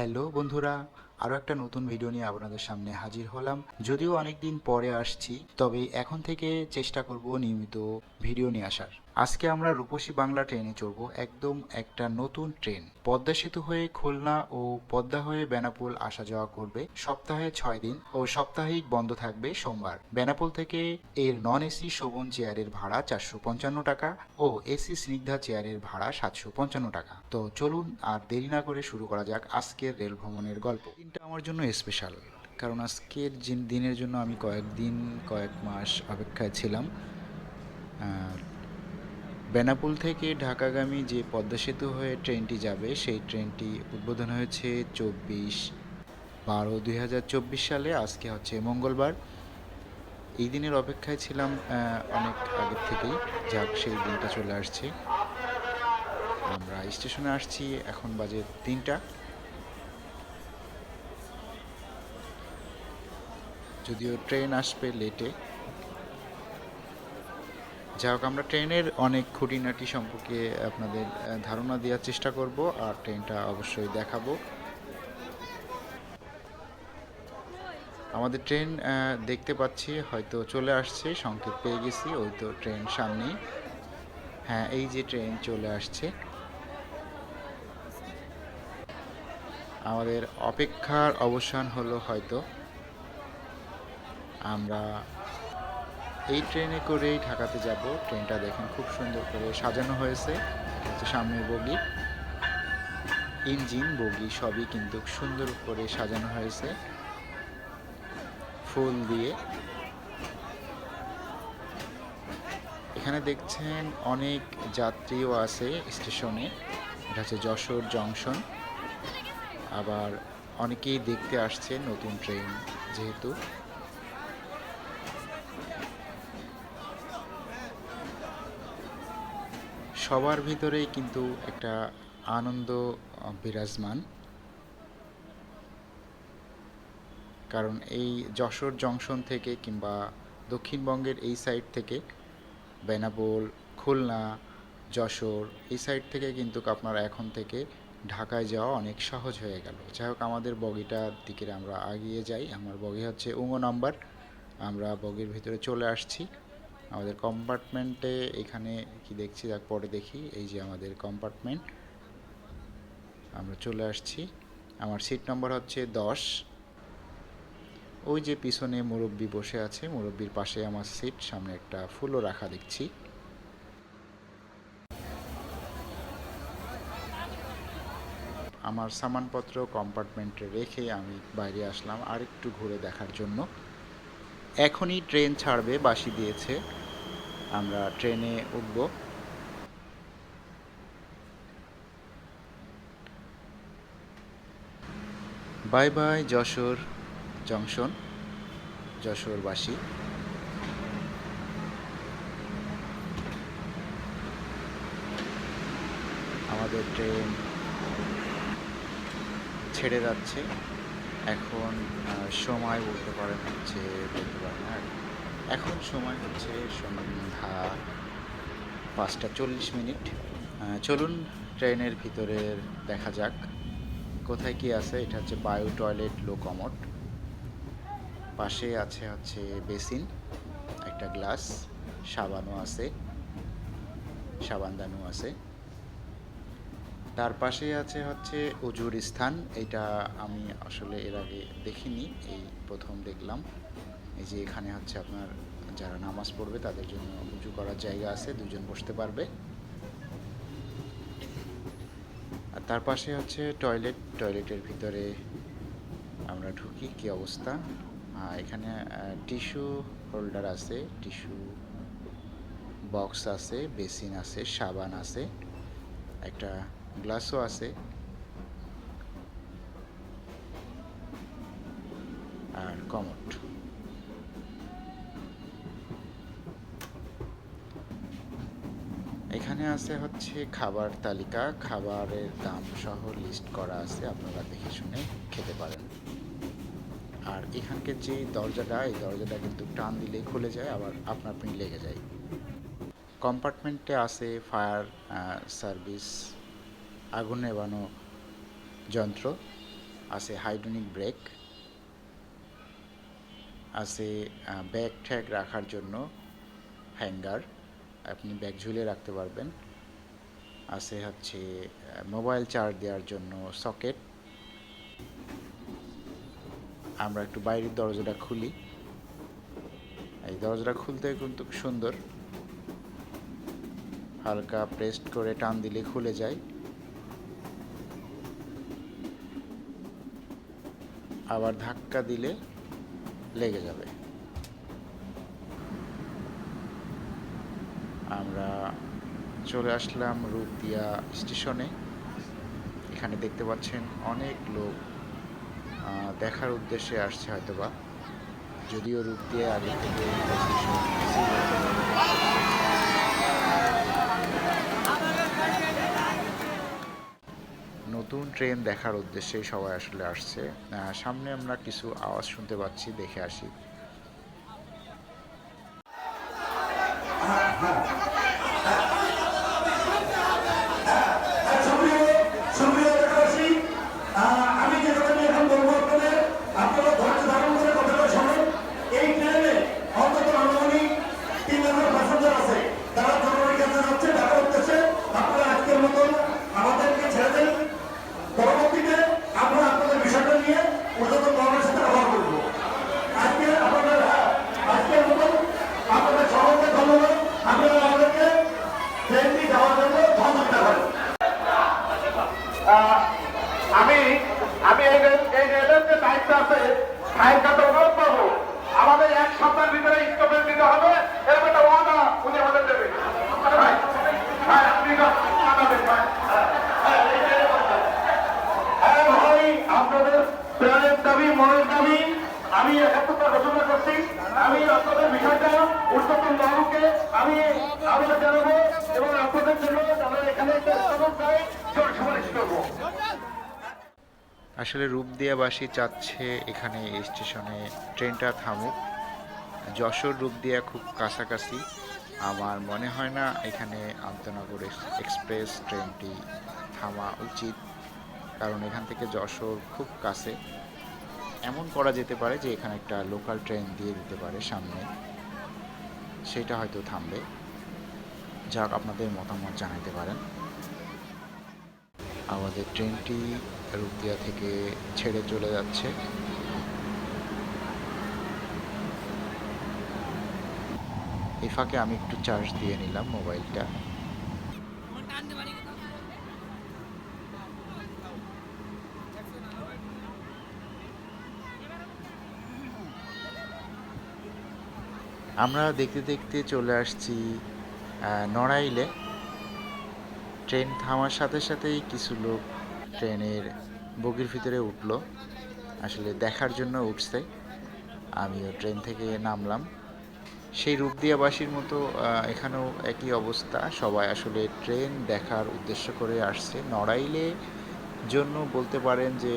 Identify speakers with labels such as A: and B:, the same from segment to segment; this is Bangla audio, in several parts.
A: হ্যালো বন্ধুরা আরও একটা নতুন ভিডিও নিয়ে আপনাদের সামনে হাজির হলাম। যদিও অনেক দিন পরে আসছি, তবে এখন থেকে চেষ্টা করব নিয়মিত ভিডিও নিয়ে আসার। আজকে আমরা রূপসী বাংলা ট্রেনে চড়বো একদম একটা নতুন ট্রেন। পদ্মা সেতু হয়ে খুলনা ও পদ্মা হয়ে বেনাপোল আসা যাওয়া করবে। সপ্তাহে ছয় দিন ও সাপ্তাহিক বন্ধ থাকবে সোমবার। বেনাপোল থেকে এর নন এসি শোভন চেয়ারের ভাড়া চারশো পঞ্চান্ন টাকা ও এসি স্নিগ্ধা চেয়ারের ভাড়া সাতশো পঞ্চান্ন টাকা। তো চলুন আর দেরি না করে শুরু করা যাক আজকের রেল ভ্রমণের গল্প। দিনটা আমার জন্য স্পেশাল কারণ আজকের দিনের জন্য আমি কয়েকদিন, কয়েক মাস অপেক্ষায় ছিলাম। বেনাপুল থেকে ঢাকাগামী যে পদ্মা সেতু হয়ে ট্রেনটি যাবে, সেই ট্রেনটি উদ্বোধন হয়েছে চব্বিশ বারো দুই সালে। আজকে হচ্ছে মঙ্গলবার। এই দিনের অপেক্ষায় ছিলাম অনেক আগের থেকেই। যাক, সেই দিনটা চলে আসছে। আমরা স্টেশনে আসছি, এখন বাজে তিনটা। যদিও ট্রেন আসবে লেটে যাই হোক, আমরা ট্রেনের অনেক খুঁটিনাটি সম্পর্কে আপনাদের ধারণা দেওয়ার চেষ্টা করব আর ট্রেনটা অবশ্যই দেখাবো। আমাদের ট্রেন দেখতে পাচ্ছি, হয়তো চলে আসছে, সংকেত পেয়ে গেছি, ওই তো ট্রেন সামনেই। হ্যাঁ এই যে ট্রেন চলে আসছে। আমাদের অপেক্ষার অবসান হলো হয়তো। আমরা এই ট্রেনে করেই ঢাকাতে যাব। ট্রেনটা দেখেন খুব সুন্দর করে সাজানো হয়েছে। সামনের বগি। ইঞ্জিন, বগি সবই কিন্তু সুন্দর করে সাজানো হয়েছে। ফুল দিয়ে। এখানে দেখছেন অনেক যাত্রীও আছে স্টেশনে। এটা হচ্ছে যশোর জংশন। আবার অনেকেই দেখতে আসছে নতুন ট্রেন যেহেতু। সবার ভিতরেই কিন্তু একটা আনন্দ বিরাজমান। কারণ এই যশোর জংশন থেকে কিংবা দক্ষিণবঙ্গের এই সাইড থেকে বেনাপোল, খুলনা, যশোর, এই সাইড থেকে কিন্তু আপনার এখন থেকে ঢাকায় যাওয়া অনেক সহজ হয়ে গেল। যাই হোক, আমাদের বগিটার দিকে আমরা এগিয়ে যাই। আমার বগি হচ্ছে উঙ্গো নাম্বার। আমরা বগির ভিতরে চলে আসছি। আমাদের কম্পার্টমেন্টে এখানে কি দেখছি পরে দেখি। এই যে আমাদের কম্পার্টমেন্ট আমরা চলে আসছি। আমার সিট নম্বর হচ্ছে দশ। ওই যে পিছনে মুরব্বি বসে আছে। মুরব্বির পাশে আমার সিট সামনে একটা ফুলও রাখা দেখছি। আমার সামানপত্র কম্পার্টমেন্টে রেখে আমি বাইরে আসলাম আরেকটু ঘুরে দেখার জন্য। এখনই ট্রেন ছাড়বে বাসি দিয়েছে। আমরা ট্রেনে উঠব। বাই বাই, যশোর জংশন যশোরবাসী আমাদের ট্রেন ছেড়ে যাচ্ছে। এখন সময় বলতে পারেন হচ্ছে, বলতে পারেন আর এখন সময় হচ্ছে সন্ধ্যা পাঁচটা চল্লিশ মিনিট। চলুন ট্রেনের ভিতরের দেখা যাক, কোথায় কি আছে? এটা হচ্ছে বায়ো টয়লেট লো কমোড। পাশে আছে হচ্ছে বেসিন, একটা গ্লাস, সাবানও আছে সাবানদানও আছে। তার পাশে আছে হচ্ছে উজুর স্থান। এটা আমি আসলে এর আগে দেখিনি, এই প্রথম দেখলাম। এই যে এখানে হচ্ছে আপনার যারা নামাজ পড়বে তাদের জন্য উজু করার জায়গা আছে, দুজন বসতে পারবে। আর তার পাশে হচ্ছে টয়লেট, টয়লেটের ভিতরে আমরা ঢুকি, কি অবস্থা? এখানে টিস্যু হোল্ডার আছে, টিস্যু বক্স আছে, বেসিন আছে, সাবান আছে, একটা গ্লাসও আছে আর কমট এখানে আছে হচ্ছে খাবার তালিকা, খাবারের দাম সহ লিস্ট করা আছে, আপনারা দেখে শুনে খেতে পারেন। আর এখানকার যে দরজাটা, এই দরজাটা কিন্তু টান দিলেই খুলে যায়, আবার আপনার আপনি লেগে যায়। কম্পার্টমেন্টে আছে ফায়ার সার্ভিস আগুন নেভানো যন্ত্র, আছে হাইড্রোনিক ব্রেক, আছে ব্যাগ ট্যাগ রাখার জন্য হ্যাঙ্গার, আপনি ব্যাগ ঝুলে রাখতে পারবেন। আছে হচ্ছে মোবাইল চার্জ দেওয়ার জন্য সকেট। আমরা একটু বাইরের দরজাটা খুলি। এই দরজাটা খুলতে কিন্তু সুন্দর। হালকা প্রেস্ট করে টান দিলে খুলে যায়। আবার ধাক্কা দিলে লেগে যাবে। আমরা চলে আসলাম রূপদিয়া স্টেশনে। এখানে দেখতে পাচ্ছেন অনেক লোক দেখার উদ্দেশ্যে আসছে হয়তোবা। যদিও রূপদিয়া আগে থেকে স্টেশন ছিল। নতুন ট্রেন দেখার উদ্দেশ্যেই সবাই আসলে আসছে। সামনে আমরা কিছু আওয়াজ শুনতে পাচ্ছি দেখে আসি
B: সুপ্রিয় সুপ্রিয় এলাকাবাসী আহ, আমি যে কথা নিয়ে এখন বলব আপনাদের আপনারা ধৈর্য ধারণ করে কথাটা শোনেন এই ট্রেনে অন্তত আনুমানিক তিন হাজার প্যাসেঞ্জার আছে তারা জরুরি কাজে যাচ্ছে ঢাকার উদ্দেশ্যে আপনারা আজকের মতন আমাদেরকে ছেড়ে দেন পরবর্তীতে আমরা আপনাদের বিষয়টা নিয়ে ঊর্ধ্বতন মহলের সাথে ব্যবহার করব আজকে আপনাদের হ্যাঁ, আজকের মতন আপনাদের সকলকে ধন্যবাদ আপনারা আমাদেরকে ট্রেনটি যাওয়ার জন্য সহযোগিতা করেন আহ, আমি আমি এই রেল এই রেলের যে দায়িত্ব আছে কাছে অনুরোধ করব আমাদের এক সপ্তাহের ভিতরে স্টপেজ দিতে হবে এরকম একটা ওয়াদা হ্যাঁ, আপনাদের প্রাণের দাবি মনের দাবি আমি একাত্তরটা ঘোষণা করছি। আমি আপনাদের বিষয়টা উর্ধতন বাবুকে আমি আবেদন জানাব এবং আপনাদের জন্য আমরা এখানে একটা স্থাপন চাই জোর সুপারিশ করব।
A: আসলে রূপদিয়াবাসী চাচ্ছে এখানে এই স্টেশনে ট্রেনটা থামুক। যশোর রূপ রূপদিয়া খুব কাছাকাছি। আমার মনে হয় না এখানে আন্তনগর এক্স- এক্সপ্রেস ট্রেনটি থামা উচিত। কারণ এখান থেকে যশোর খুব কাছে। এমন করা যেতে পারে যে এখানে একটা লোকাল ট্রেন দিয়ে দিতে পারে সামনে। সেটা হয়তো থামবে। যাক, আপনাদের মতামত জানাতে পারেন। আমাদের ট্রেনটি রূপদিয়া থেকে ছেড়ে চলে যাচ্ছে। এই ফাঁকে আমি একটু চার্জ দিয়ে নিলাম মোবাইলটা। আমরা দেখতে দেখতে চলে আসছি নড়াইলে। ট্রেন থামার সাথে সাথেই কিছু লোক ট্রেনের বগির ভিতরে উঠল। আসলে দেখার জন্য উঠছে। আমিও ট্রেন থেকে নামলাম। সেই রূপদিয়াবাসীর মতো এখানেও একই অবস্থা। সবাই আসলে ট্রেন দেখার উদ্দেশ্য করে আসছে। নড়াইলে জন্য বলতে পারেন যে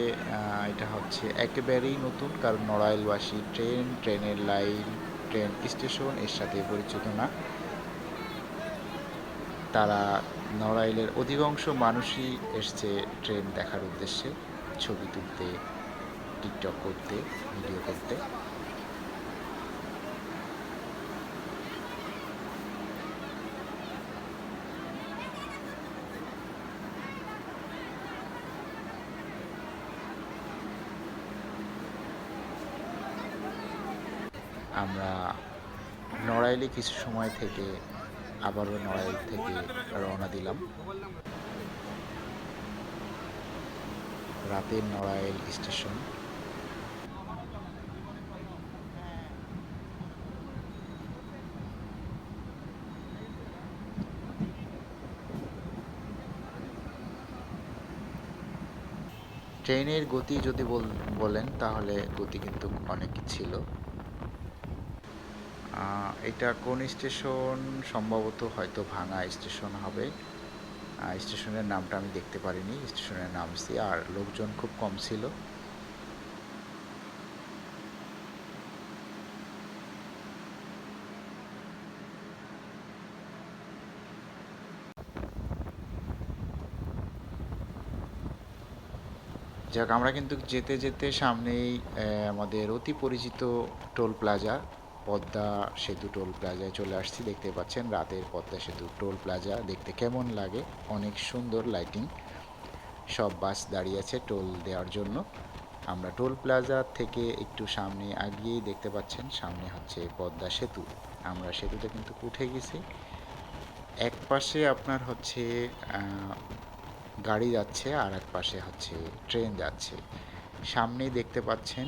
A: এটা হচ্ছে একেবারেই নতুন, কারণ নড়াইলবাসী ট্রেন, ট্রেনের লাইন, ট্রেন স্টেশনের সাথে পরিচিত না। তারা নড়াইলের অধিকাংশ মানুষই এসছে ট্রেন দেখার উদ্দেশ্যে, ছবি তুলতে, টিকটক করতে, ভিডিও করতে। আমরা নড়াইলে কিছু সময় থেকে আবারও নড়াইল থেকে রওনা দিলাম। রাতের নড়াইল স্টেশন। ট্রেনের গতি যদি বল- বলেন, তাহলে গতি কিন্তু অনেক ছিল। এটা কোন স্টেশন? সম্ভবত হয়তো ভাঙা স্টেশন হবে। স্টেশনের নামটা আমি দেখতে পারিনি। স্টেশনের নামছি আর লোকজন খুব কম ছিল। যাক, আমরা কিন্তু যেতে যেতে সামনেই আমাদের অতি পরিচিত টোল প্লাজা পদ্মা সেতু টোল প্লাজায় চলে আসছি দেখতে পাচ্ছেন রাতের পদ্মা সেতু টোল প্লাজা। দেখতে কেমন লাগে? অনেক সুন্দর লাইটিং সব বাস দাঁড়িয়ে আছে টোল দেওয়ার জন্য। আমরা টোল প্লাজা থেকে একটু সামনে আগিয়েই দেখতে পাচ্ছেন, সামনে হচ্ছে পদ্মা সেতু। আমরা সেতুতে কিন্তু উঠে গেছি। এক পাশে আপনার হচ্ছে গাড়ি যাচ্ছে, আর এক পাশে হচ্ছে ট্রেন যাচ্ছে। সামনেই দেখতে পাচ্ছেন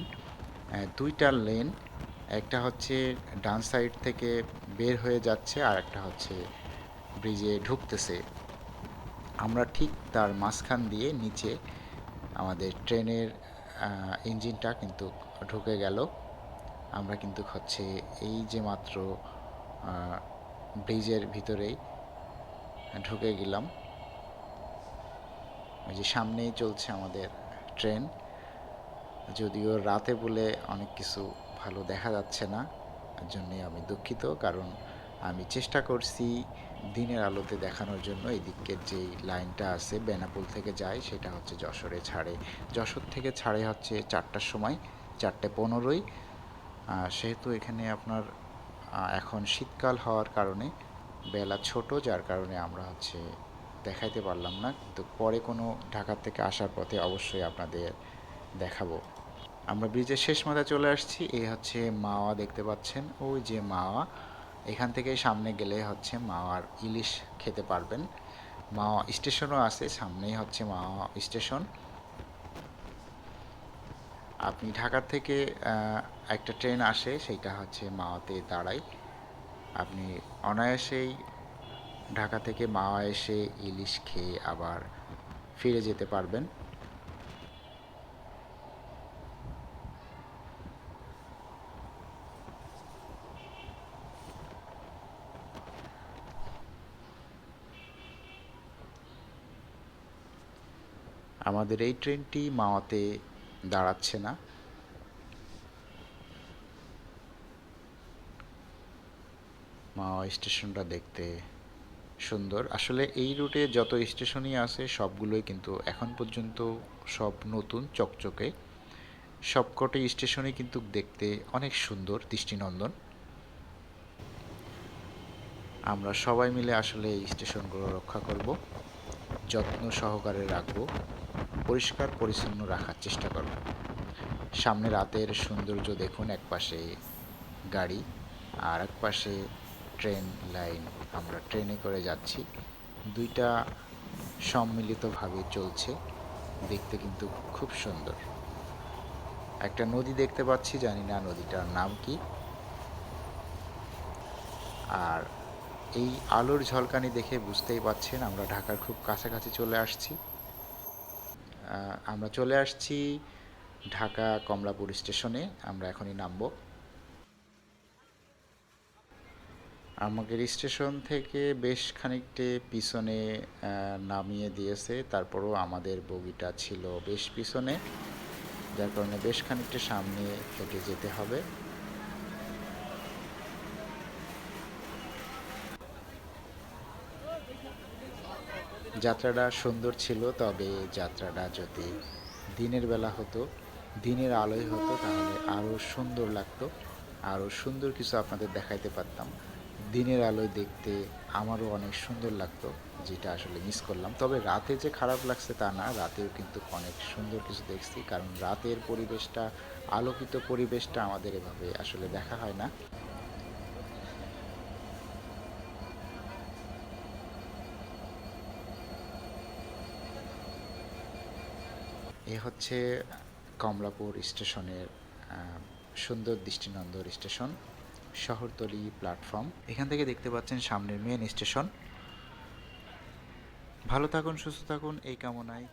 A: দুইটা লেন একটা হচ্ছে ডান সাইড থেকে বের হয়ে যাচ্ছে আর একটা হচ্ছে ব্রিজে ঢুকতেছে। আমরা ঠিক তার মাঝখান দিয়ে নিচে আমাদের ট্রেনের ইঞ্জিনটা কিন্তু ঢুকে গেল। আমরা কিন্তু হচ্ছে এই যে মাত্র ব্রিজের ভিতরেই ঢুকে গেলাম। ওই যে সামনেই চলছে আমাদের ট্রেন। যদিও রাতে বলে অনেক কিছু ভালো দেখা যাচ্ছে না। এর জন্যে আমি দুঃখিত, কারণ আমি চেষ্টা করছি দিনের আলোতে দেখানোর জন্য। এই দিকের যে লাইনটা আছে, বেনাপুল থেকে যায়, সেটা হচ্ছে যশোরে ছাড়ে। যশোর থেকে ছাড়ে হচ্ছে চারটার সময়, চারটে পনেরোই। সেহেতু এখানে আপনার এখন শীতকাল হওয়ার কারণে বেলা ছোট, যার কারণে আমরা হচ্ছে দেখাইতে পারলাম না। কিন্তু পরে কোনো ঢাকা থেকে আসার পথে অবশ্যই আপনাদের দেখাবো। আমরা ব্রিজের শেষ মাথায় চলে আসছি। এই হচ্ছে মাওয়া, দেখতে পাচ্ছেন? ওই যে মাওয়া। এখান থেকে সামনে গেলে হচ্ছে মাওয়ার ইলিশ খেতে পারবেন। মাওয়া স্টেশনও আছে, সামনেই হচ্ছে মাওয়া স্টেশন। আপনি ঢাকা থেকে একটা ট্রেন আসে, সেইটা হচ্ছে মাওয়াতে দাঁড়ায়। আপনি অনায়াসেই ঢাকা থেকে মাওয়া এসে ইলিশ খেয়ে আবার ফিরে যেতে পারবেন। আমাদের এই ট্রেনটি মাওয়াতে দাঁড়াচ্ছে না। মাওয়া স্টেশনটা দেখতে সুন্দর। আসলে এই রুটে যত স্টেশনই আছে, সবগুলোই কিন্তু এখন পর্যন্ত সব নতুন, চকচকে। সবকটি স্টেশনই কিন্তু দেখতে অনেক সুন্দর, দৃষ্টিনন্দন। আমরা সবাই মিলে আসলে এই স্টেশনগুলো রক্ষা করব। যত্ন সহকারে রাখব। পরিষ্কার, পরিচ্ছন্ন রাখার চেষ্টা করব। সামনে রাতের সৌন্দর্য দেখুন, এক পাশে গাড়ি আর এক পাশে ট্রেন লাইন। আমরা ট্রেনে করে যাচ্ছি। দুইটা সম্মিলিতভাবে চলছে। দেখতে কিন্তু খুব সুন্দর। একটা নদী দেখতে পাচ্ছি, জানি না নদীটার নাম কি। আর এই আলোর ঝলকানি দেখে বুঝতেই পাচ্ছেন, আমরা ঢাকার খুব কাছাকাছি চলে আসছি। আমরা চলে আসছি ঢাকা কমলাপুর স্টেশনে, আমরা এখনই নামবো। আমাদের স্টেশন থেকে বেশ খানিকটে পিছনে নামিয়ে দিয়েছে, তারপরও আমাদের বগিটা ছিল বেশ পিছনে, যার কারণে বেশ খানিকটা সামনে হেঁটে যেতে হবে। যাত্রাটা সুন্দর ছিল, তবে যাত্রাটা যদি দিনের বেলা হতো, দিনের আলোয় হতো, তাহলে আরও সুন্দর লাগতো আরও সুন্দর কিছু আপনাদের দেখাইতে পারতাম। দিনের আলোয় দেখতে আমারও অনেক সুন্দর লাগতো, যেটা আসলে মিস করলাম। তবে রাতে যে খারাপ লাগছে তা না, রাতেও কিন্তু অনেক সুন্দর কিছু দেখছি, কারণ রাতের পরিবেশটা, আলোকিত পরিবেশটা আমাদের এভাবে আসলে দেখা হয় না। এ হচ্ছে কমলাপুর স্টেশনের সুন্দর দৃষ্টিনন্দন স্টেশন, শহরতলি প্ল্যাটফর্ম এখান থেকে দেখতে পাচ্ছেন সামনের মেন স্টেশন ভালো থাকুন, সুস্থ থাকুন, এই কামনায়